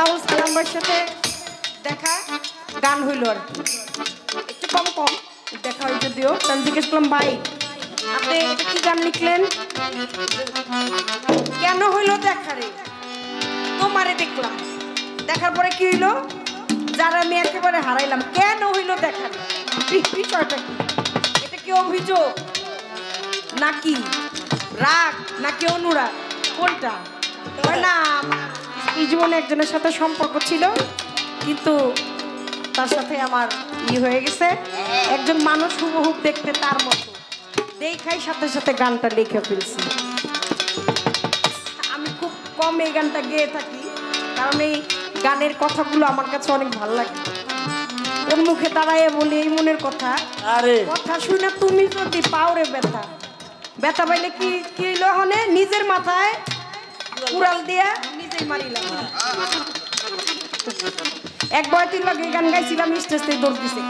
বাউল সালাম্বার সাথে দেখা, গান হইল আর একটু কম কম দেখা হয় যদিও আমি জিজ্ঞেস করলাম, ভাই, আপনি কি গান লিখলেন? কেন হইল দেখা রে? তোমারে দেখলাম। দেখার পরে কি হইল? যারা আমি একেবারে হারাইলাম, কেন হইল দেখার বি- বিষয়টা কি? এটা কি অভিযোগ? নাকি রাগ? নাকি অনুরাগ? কোনটা? না এই জীবনে একজনের সাথে সম্পর্ক ছিল কিন্তু তার সাথে আমার ই হয়ে গেছে। একজন মানুষ হুবহুব দেখতে তার মতো। দেখাই সাথে সাথে গানটা লিখে ফেলছি। আমি খুব কম এই গানটা গেয়ে থাকি কারণ এই গানের কথাগুলো আমার কাছে অনেক ভালো লাগে। ওর মুখে দাঁড়াইয়ে বলি এই মনের কথা। আরে। কথা শুনে তুমি যদি পাওরে ব্যথা। ব্যথা পাইলে কি কি হইল হনে নিজের মাথায় কুড়াল দিয়া মারিলাম এক বয়তির লগে গান গাইছিলাম স্টেজ দৌড় দিছে।